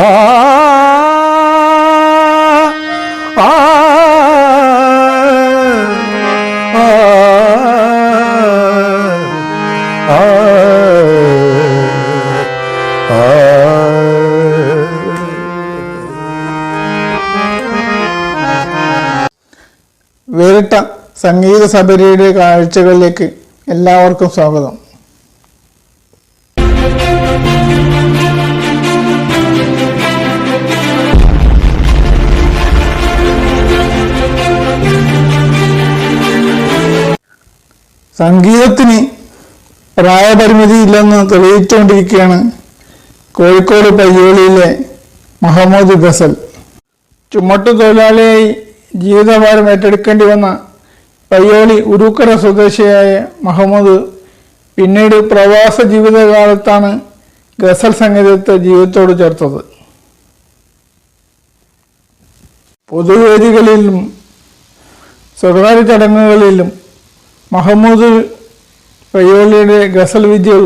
ആ വേറിട്ട സംഗീത സഭയുടെ കാഴ്ചകളിലേക്ക് എല്ലാവർക്കും സ്വാഗതം. സംഗീതത്തിന് പ്രായപരിമിതി ഇല്ലെന്ന് തെളിയിച്ചുകൊണ്ടിരിക്കുകയാണ് കോഴിക്കോട് പയ്യോളിയിലെ മുഹമ്മദ് ഗസൽ. ചുമട്ടു തൊഴിലാളിയായി ജീവിതഭാരം ഏറ്റെടുക്കേണ്ടി വന്ന പയ്യോളി ഉരുക്കര സ്വദേശിയായ മുഹമ്മദ് പിന്നീട് പ്രവാസ ജീവിതകാലത്താണ് ഗസൽ സംഗീതത്തെ ജീവിതത്തോട് ചേർത്തത്. പൊതുവേദികളിലും സ്വകാര്യ ചടങ്ങുകളിലും മഹമ്മൂദ് പയ്യോളിയുടെ ഗസൽ വിദ്യകൾ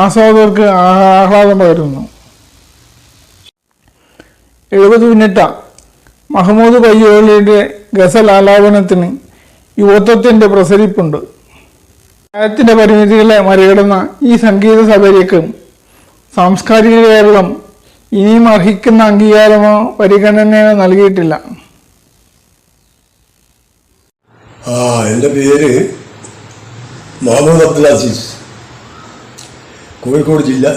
ആസ്വാദകർക്ക് ആഹ്ലാദം പകരുന്നു. എഴുപത് മിനിറ്റ മഹമ്മൂദ് പയ്യോളിയുടെ ഗസൽ ആലാപനത്തിന് യുവത്വത്തിന്റെ പ്രസരിപ്പുണ്ട്. പ്രായത്തിന്റെ പരിമിതികളെ മറികടന്ന ഈ സംഗീത സഭയ്ക്ക് സാംസ്കാരിക കേരളം ഇനിയും അർഹിക്കുന്ന അംഗീകാരമോ പരിഗണനയോ നൽകിയിട്ടില്ല. ആ എന്റെ പേര് മുഹമ്മദ് അബ്ദുൽ അസീസ്. കോഴിക്കോട് ജില്ല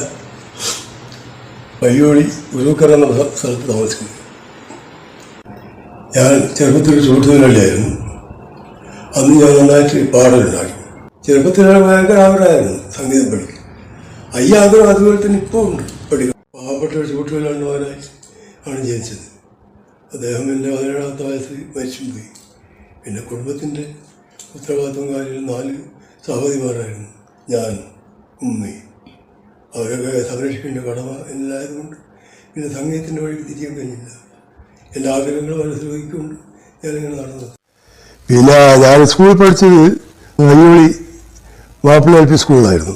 പയ്യോളി ഉരുക്കര എന്ന സ്ഥ- സ്ഥലത്ത് താമസിക്കുന്നു. ഞാൻ ചെറുപ്പത്തിൽ സുഹൃത്തുക്കളിലായിരുന്നു അന്ന് ഞാൻ നന്നായിട്ട് പാടലുണ്ടാക്കി. ചെറുപ്പത്തിൽ ഞാൻ ഭയങ്കര ആഗ്രഹമായിരുന്നു സംഗീതം പഠിക്കും അയ്യ ആഗ്രഹം അതുപോലെ തന്നെ ഇപ്പോൾ ഉണ്ട്. പഠിക്കും പാവപ്പെട്ട ഒരു സുഹൃത്തുക്കളിലുള്ളവനായി ആണ് ജനിച്ചത്. അദ്ദേഹം എന്റെ പതിനേഴാമത്തെ വയസ്സിൽ മരിച്ചും പോയി പിന്നെ കുടുംബത്തിന്റെ ഉത്തരവാദിത്വം കാര്യം നാല് സഹോദരിമാരായിരുന്നു. ഞാൻ ഉമ്മി. അവരൊക്കെ സംരക്ഷിക്കേണ്ട കടമ എന്നിലായതുകൊണ്ട് പിന്നെ സംഗീതത്തിന്റെ വഴി തിരിയാൻ കഴിഞ്ഞില്ല. എന്റെ ആഗ്രഹങ്ങളും മനസ്സിലാക്കിക്കൊണ്ട് ഞാനിങ്ങനെ നടന്നത്. പിന്നെ ഞാൻ സ്കൂളിൽ പഠിച്ചത് നെല്ലുവിളി മാപ്പിള എൽ പി സ്കൂളിലായിരുന്നു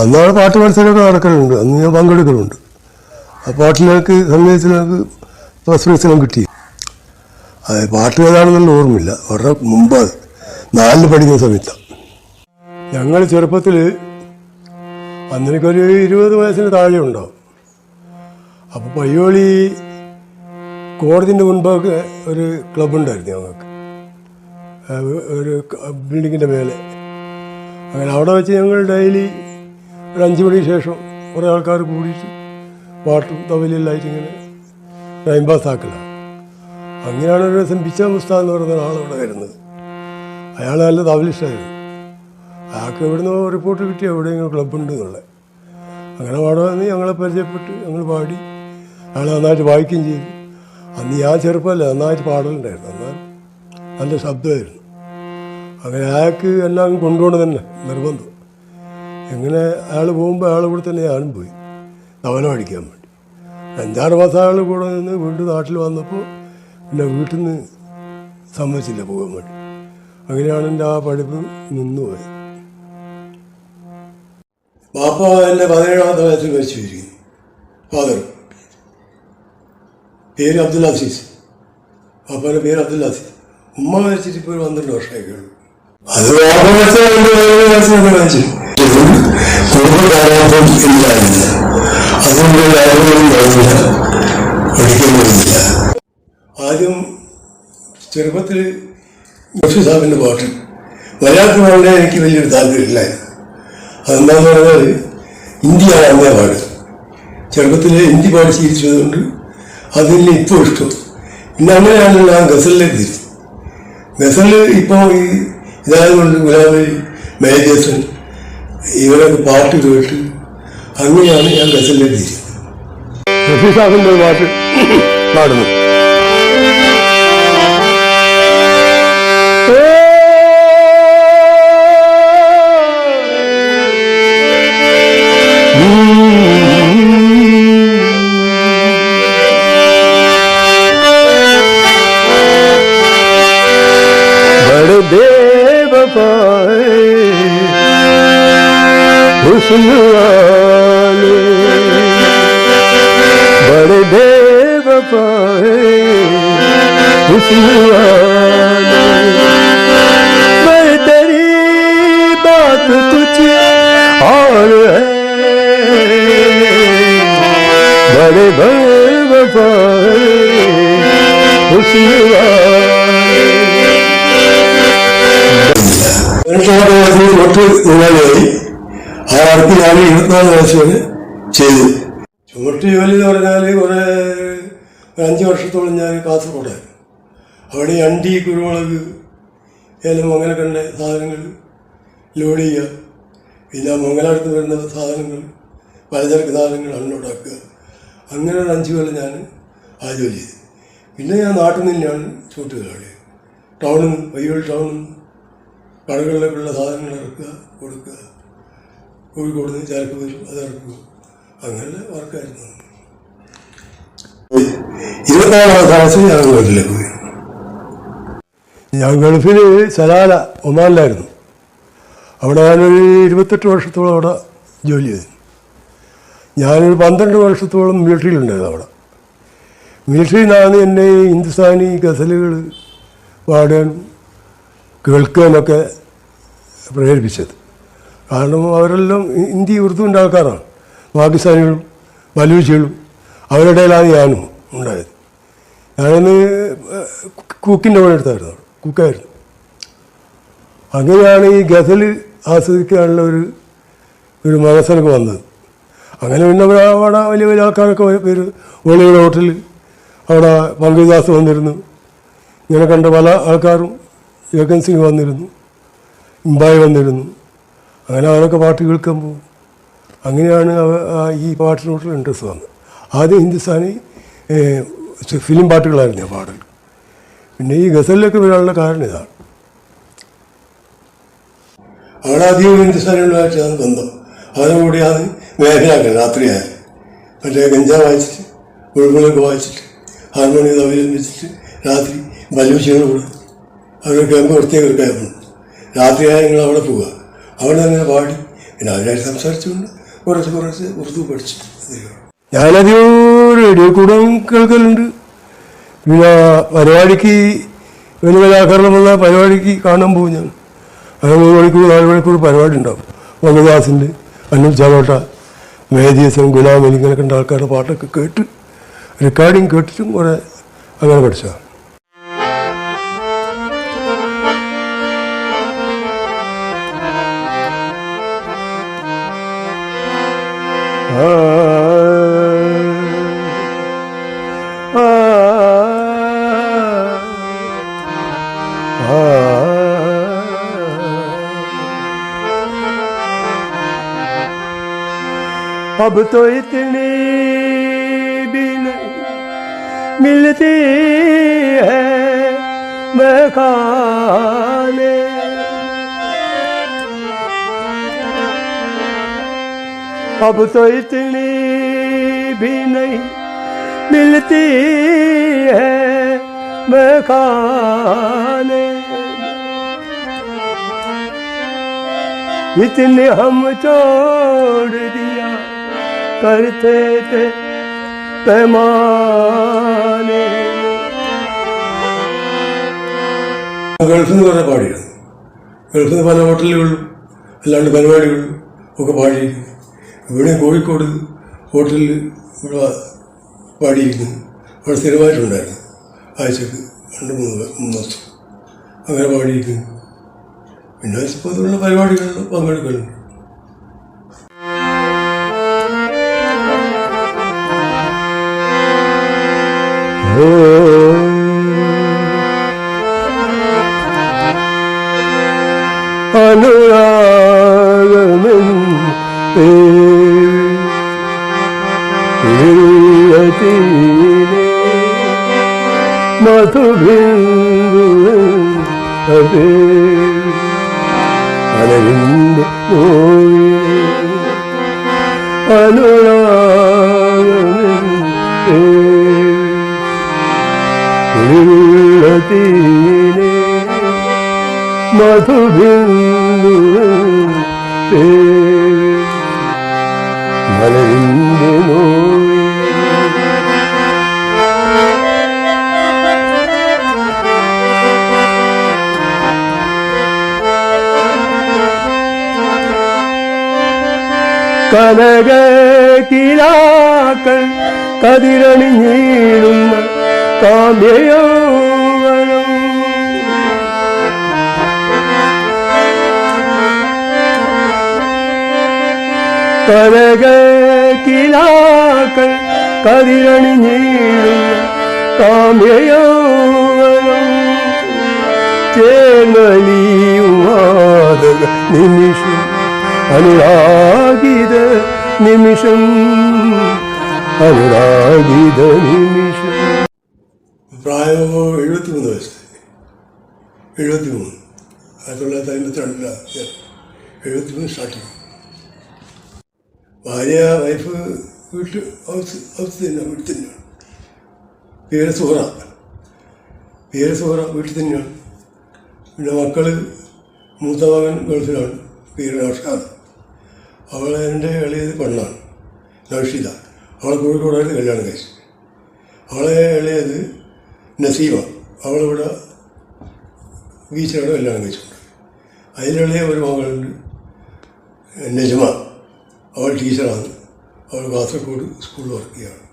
അന്നാണ് പാട്ട് മത്സരമൊക്കെ നടക്കലുണ്ട്. അന്ന് ഞാൻ പങ്കെടുക്കലുണ്ട്. ആ പാട്ടിലേക്ക് സംഗീതത്തിലേക്ക് പ്രൈസിനും കിട്ടി. അത് പാട്ട് ഏതാണെന്നുള്ള ഓർമ്മയില്ല. വളരെ മുമ്പ് നാലിൽ പഠിക്കുന്ന സമയത്താണ് ഞങ്ങൾ ചെറുപ്പത്തിൽ അന്നെനിക്കൊരു ഇരുപത് വയസ്സിന് താഴെ ഉണ്ടാവും അപ്പോൾ പയ്യോളി കോടതിന്റെ മുൻപൊക്കെ ഒരു ക്ലബുണ്ടായിരുന്നു ഞങ്ങൾക്ക്. ആ, ഒരു ബിൽഡിങ്ങിന്റെ മേലെ. അങ്ങനെ അവിടെ വെച്ച് ഞങ്ങൾ ഡെയിലി ഒരു അഞ്ച് മണിക്ക് ശേഷം കുറേ ആൾക്കാർ കൂടിയിട്ട് പാട്ടും തവലെല്ലായിട്ട് ഇങ്ങനെ ടൈം പാസ് ആക്കലാണ്. അങ്ങനെയാണ് ഒരു ദിവസം ബിച്ച മുസ്താദ് എന്ന് പറയുന്ന ഒരാളവിടെ വരുന്നത്. അയാൾ നല്ല തവലിഷ്ടമായിരുന്നു അയാൾക്ക് ഇവിടുന്ന് റിപ്പോർട്ട് കിട്ടി എവിടെയെങ്കിലും ക്ലബ്ബുണ്ട് എന്നുള്ളത്. അങ്ങനെ പാടുവാന്ന് ഞങ്ങളെ പരിചയപ്പെട്ട് ഞങ്ങൾ പാടി അയാൾ നന്നായിട്ട് വായിക്കുകയും ചെയ്തു. അന്ന് ഞാൻ ചെറുപ്പമല്ല നന്നായിട്ട് പാടലുണ്ടായിരുന്നു. എന്നാൽ നല്ല ശബ്ദമായിരുന്നു. അങ്ങനെ അയാൾക്ക് എല്ലാം കൊണ്ടുപോകണം തന്നെ നിർബന്ധം. എങ്ങനെ അയാൾ പോകുമ്പോൾ അയാൾ കൂടെ തന്നെ ഞാനും പോയി. തവല പഠിക്കാൻ വേണ്ടി. അഞ്ചാറ് മാസം അയാൾ കൂടെ നിന്ന് വീണ്ടും നാട്ടിൽ വന്നപ്പോൾ പിന്നെ വീട്ടിൽ നിന്ന് സമ്മതിച്ചില്ല പോകാൻ വേണ്ടി. അങ്ങനെയാണ് എന്റെ ആ പഠിപ്പ് നിന്നുപോയത് ബാപ്പ എന്റെ പതിനേഴാമത്തെ വയസ്സിൽ മരിച്ചു ഫാദർ പേര് അബ്ദുൽ അസീസ്. അപ്പോൾ പേര് അബ്ദുൽ അസീസ്. ഉമ്മ മരിച്ചിട്ട് ഇപ്പോൾ ഒരു പന്ത്രണ്ട് അത് മരിച്ച ഇല്ലായിരുന്നു. അതുകൊണ്ട് കഴിഞ്ഞില്ല പഠിക്കാൻ കഴിഞ്ഞില്ല ആദ്യം ചെറുപ്പത്തിൽ ബഷീർ സാഹിബിന്റെ പാട്ട്. മലയാളത്തിൽ പാടാൻ എനിക്ക് വലിയൊരു താല്പര്യമില്ലായിരുന്നു. അതെന്താന്ന് പറഞ്ഞാൽ ഹിന്ദിയാണ് അന്നേ പാട് ചെറുപ്പത്തിൽ ഹിന്ദി പാടി ശീലിച്ചതുകൊണ്ട് അതിന് ഇപ്പോൾ ഇഷ്ടം. പിന്നെ അങ്ങനെയാണ് ഞാൻ ഗസലിലേക്ക് തിരിച്ചു ഗസൽ ഇപ്പോൾ ഈ ഇതായതുകൊണ്ട് ഗുലാബി മേജേസൻ ഇവരൊക്കെ പാട്ട് കേട്ട് അങ്ങനെയാണ് ഞാൻ ഗസലിലേക്ക് തിരിച്ചത് പാട്ട് പാടുന്നു. वाले बड़े बेवफाए हुस्न वाले मैं तेरी बात कुछ और है। बड़े बेवफाए हुस्न वाले ആ വർക്ക് ഞാൻ ഇരുപത്തിനാല് വയസ്സ് വരെ ചെയ്തു. ചുമട്ട് ജോലി എന്ന് പറഞ്ഞാൽ കുറേ ഒരു അഞ്ച് വർഷത്തോളം ഞാൻ കാസർഗോഡായിരുന്നു അവിടെ അണ്ടി കുരുമുളക് ഏലം അങ്ങനെ കണ്ട സാധനങ്ങൾ ലോഡ് ചെയ്യുക. പിന്നെ മംഗലാടത്ത് വരുന്ന സാധനങ്ങൾ പലചരക്ക് സാധനങ്ങൾ അൺലോഡാക്കുക അങ്ങനെ ഒരു അഞ്ച് കൊല്ലം ഞാൻ ആ ജോലി ചെയ്തു. പിന്നെ ഞാൻ നാട്ടിൽ നിന്നാണ് തന്നെയാണ് ചൂട്ടുകാളി ടൗണിൽ നിന്ന് വയ്യോൾ ടൗണിൽ നിന്ന് കടകളിലേക്കുള്ള സാധനങ്ങൾ ഇറക്കുക കൊടുക്കുക. കോഴിക്കോട് നിന്ന് വരും അത് ഇറക്കുക അങ്ങനെ വർക്കായിരുന്നു. ഇരുപത്തിനാലാം ക്ലാസ്സിൽ ഞാൻ ഗൾഫിലേക്ക് പോയി. ഞാൻ ഗൾഫിൽ സലാല ഒമാനിലായിരുന്നു. അവിടെ ഞാനൊരു ഇരുപത്തെട്ട് വർഷത്തോളം അവിടെ ജോലി ചെയ്തു. ഞാനൊരു പന്ത്രണ്ട് വർഷത്തോളം മിലിറ്ററിയിലുണ്ടായിരുന്നു അവിടെ. മിലിറ്ററിയിൽ നിന്നാണ് എന്നെ ഹിന്ദുസ്ഥാനി ഗസലുകൾ പാടാൻ കേൾക്കാനൊക്കെ പ്രേരിപ്പിച്ചത്. കാരണം അവരെല്ലാം ഹിന്ദി ഉറുദുവിന്റെ ആൾക്കാരാണ്. പാകിസ്ഥാനികളും ബലൂച്ചികളും അവരുടെ ഇടയിലാണ് ഞാനും ഉണ്ടായത്. ഞാനന്ന് കുക്കിന്റെ പണി എടുത്തായിരുന്നു അവിടെ. കുക്കായിരുന്നു. അങ്ങനെയാണ് ഈ ഗസൽ ആസ്വദിക്കാനുള്ള ഒരു ഒരു മനസ്സിനൊക്കെ വന്നത്. അങ്ങനെ പിന്നെ അവിടെ വലിയ വലിയ ആൾക്കാരൊക്കെ പേര് ഓളിയുടെ ഹോട്ടലിൽ അവിടെ പങ്കജദാസ് വന്നിരുന്നു. ഇങ്ങനെ കണ്ട പല ആൾക്കാരും യോഗൻ സിംഗ് വന്നിരുന്നു. ഇമ്പായി വന്നിരുന്നു. അങ്ങനെ അവരൊക്കെ പാട്ട് കേൾക്കാൻ പോകും. അങ്ങനെയാണ് അവ ഈ പാട്ടിനോട്ടുള്ള ഇൻട്രസ്റ്റ് വന്നത്. ആദ്യം ഹിന്ദുസ്ഥാനി ഫിലിം പാട്ടുകളായിരുന്നു ആ പാടൽ. പിന്നെ ഈ ഗസലിലൊക്കെ വരാനുള്ള കാരണം ഇതാണ്. അവിടെ അധികം ഹിന്ദുസ്ഥാനികളുമായിട്ടാണ് ബന്ധം. അവരെ കൂടിയാണ് മേഖലാക്കൾ രാത്രിയായാലും മറ്റേ ഗഞ്ചാ വായിച്ചിട്ട് ഉൾമുളൊക്കെ വായിച്ചിട്ട് ഹാർമോണിയം അവലംബിച്ചിട്ട് രാത്രി ബലൂച്ചികൾ കൂടെ അവരുടെ ക്യാമ്പ് പ്രത്യേക ഒരു ക്യാമ്പുണ്ട് രാത്രിയായ ഞങ്ങൾ അവിടെ പോവുക. അവിടെ അങ്ങനെ പാടി പിന്നെ അവരായിട്ട് സംസാരിച്ചുകൊണ്ട് കുറച്ച് കുറച്ച് ഉറുദു പഠിച്ചു. ഞാനധികം റേഡിയോ കൂടെ കേൾക്കലുണ്ട്. പിന്നെ പരിപാടിക്ക് വലിയ കലാകാരണം പരിപാടിക്ക് കാണാൻ പോകും ഞാൻ. അത് മൂന്ന് മണിക്കൂർ നാല് മണിക്കൂർ പരിപാടി ഉണ്ടാവും. വന്നദാസിന്റെ അന്നുൽ ചാലോട്ട മേദിയസൻ ഗുലാം കണ്ട ആൾക്കാരുടെ പാട്ടൊക്കെ കേട്ട് റെക്കോർഡിങ് കേട്ടിട്ടും കുറേ അങ്ങനെ പഠിച്ചതാണ്. अब तो इतनी भी नहीं मिलती है मैं खाने अब तो इतनी भी नहीं मिलती है मैं खाने इतने हम छोड़ दिया करते थे पैमाने ഗൾഫിൽ നിന്ന് കുറേ പാടിയിരുന്നു ഗൾഫിൽ നിന്ന് പല ഹോട്ടലുകളിലും അല്ലാണ്ട് പരിപാടികളിലും ഒക്കെ പാടിയിരിക്കുന്നു ഇവിടെ കോഴിക്കോട് ഹോട്ടലിൽ ഇവിടെ പാടിയിരിക്കുന്നു അവിടെ സ്ഥിരമായിട്ടുണ്ടായിരുന്നു. ആഴ്ചക്ക് രണ്ട് മൂന്ന് മൂന്ന് ദിവസം അങ്ങനെ പാടിയിരിക്കുന്നു. പിന്നെ പൊതുവുള്ള പരിപാടികളിൽ പങ്കെടുക്കുന്നുണ്ട് അനുരാഗമെൻ മധുബിന്ദു അതേ അലവിന്റെ നോവിനെ അനുരാഗീനെ മധുബിന്ദു കനക കിലാക്കൾ കതിരണിഞ്ഞീടുന്ന കാമ്യയോവനം കനക കിലാക്കൾ കതിരണിഞ്ഞീടുന്ന കാമ്യയോവനം ചേർന്നലിയുമാതക നിമിഷം അനുരാഗിത നിമിഷം. അനുരാഗിത നിമിഷം. പ്രായം എഴുപത്തിമൂന്ന് വയസ്സ്. എഴുപത്തിമൂന്ന്. ആയിരത്തി തൊള്ളായിരത്തി അമ്പത്തി രണ്ടിലാണ് എഴുപത്തിമൂന്ന് സ്റ്റാർട്ടിങ് ഭാര്യ വൈഫ് വീട്ടിൽ ഹൗസ് ഹൗസ് തന്നെയാണ് വീട്ടിൽ തന്നെയാണ് പേര് സുഹറ പേര് സുഹറ വീട്ടിൽ തന്നെയാണ് പിന്നെ മക്കൾ മൂത്ത മകൻ ഗൾഫിലാണ്. പേര് നൗഷാദ് അവളെ എന്റെ എളിയത് പെണ്ണാണ് നൗഷിത അവൾ കോഴിക്കോടായിട്ട് കല്യാണം കഴിച്ചു. അവളെ എളിയത് നസീമ അവളിവിടെ ബീച്ചിലാണ് കല്യാണം കഴിച്ചിട്ടുണ്ട് അതിലെളിയ ഒരു മകളുണ്ട് നജ്മ. അവൾ ടീച്ചറാണ്. അവൾ കാസർഗോഡ് സ്കൂളിൽ വർക്ക് ചെയ്യാണ്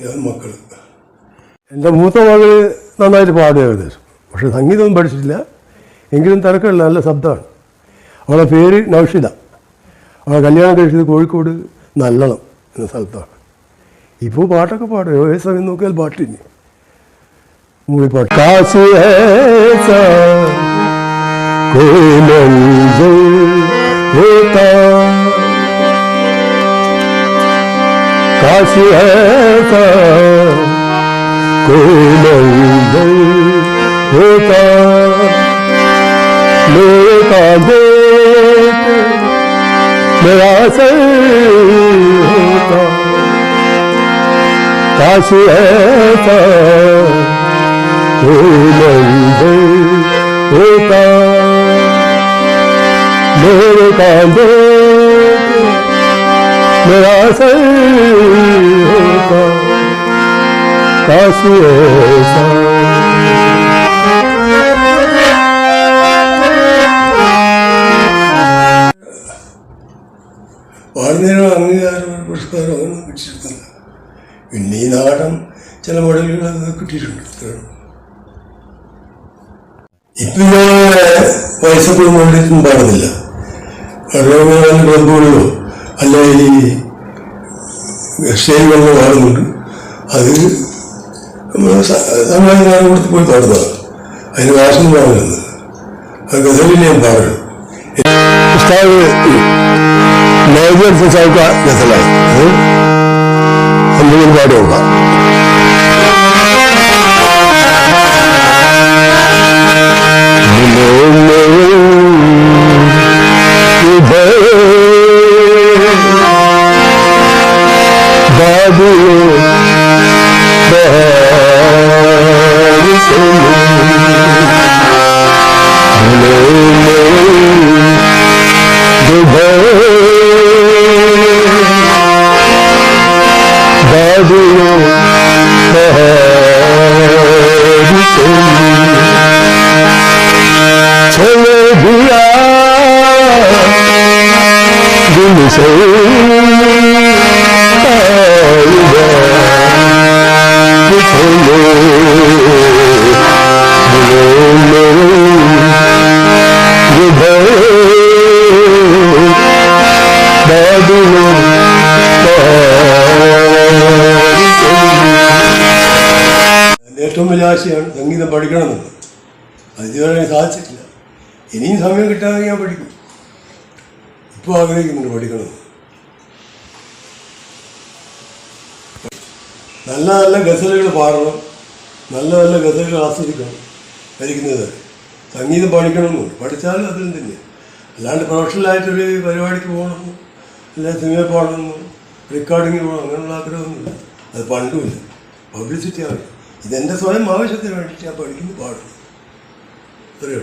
ഞാൻ മക്കൾ എന്റെ മൂത്ത മകൾ നന്നായിട്ട് പാടുക ഏകദേശം. പക്ഷെ സംഗീതമൊന്നും പഠിച്ചിട്ടില്ല. എങ്കിലും തിരക്കുള്ള നല്ല ശബ്ദമാണ്. അവളെ പേര് നൗഷിത അവളെ കല്യാണം കഴിച്ചത് കോഴിക്കോട് നല്ലളം എന്ന സ്ഥലത്താണ്. ഇപ്പോൾ പാട്ടൊക്കെ പാടും. ഏത് സമയം നോക്കിയാൽ പാട്ടിന്. മൂളിപ്പാട്ട് കാശി കാശി कोई 내아살다 다시 해서 그만들 있다 내가 내내아살다 다시 해서 പാടുന്നതിനും അംഗീകാരമോ പുരസ്കാരമോ ഒന്നും കിട്ടിയിട്ടില്ല. പിന്നെ ഈ നാടൻ ചില മോഡലുകൾ അത് കിട്ടിയിട്ടുണ്ട് ഇപ്പം വയസ്സൊക്കെ വേണ്ടിയിട്ടും പാടുന്നില്ല കാരണം ക്ലബുകളിലോ അല്ല ഈ സ്റ്റേജുകളിലോ പാടുന്നുണ്ട് അത് സമയം കൊടുത്ത് പോയി പാടുന്നതാണ് അതിന് വാശം പാടുന്നത് അത് ഗസലിൽ ഞാൻ പാടും മേജർ ഫസാക്ക ഗസലായി എന്തെങ്കിലും പാടി നോക്കാം സംഗീതം പഠിക്കണമെന്ന്. അത് ഇതുവരെ സാധിച്ചിട്ടില്ല. ഇനിയും സമയം കിട്ടാതെ ഞാൻ പഠിക്കും. ഇപ്പോൾ ആഗ്രഹിക്കുന്നുണ്ട് പഠിക്കണമെന്ന് നല്ല നല്ല ഗസലുകൾ പാടണം. നല്ല നല്ല ഗസലുകൾ ആസ്വദിക്കണം. പഠിക്കുന്നത്. സംഗീതം പഠിക്കണമെന്നുണ്ട് പഠിച്ചാൽ അതിലും തന്നെ. അല്ലാണ്ട് പ്രൊഫഷണലായിട്ടൊരു പരിപാടിക്ക് പോകണമെന്നോ. അല്ലെങ്കിൽ സിനിമ പാടണമെന്നോ റെക്കോർഡിങ്ങിന് പോകണം. അങ്ങനെയുള്ള ആഗ്രഹമൊന്നുമില്ല. അത് പണ്ടുമില്ല. പബ്ലിസിറ്റി ആണ്. ഇതെന്റെ സ്വയം ആവശ്യത്തിന് വേണ്ടിയിട്ട് ഞാൻ പഠിക്കുന്നു പാടുന്നു അത്രയേ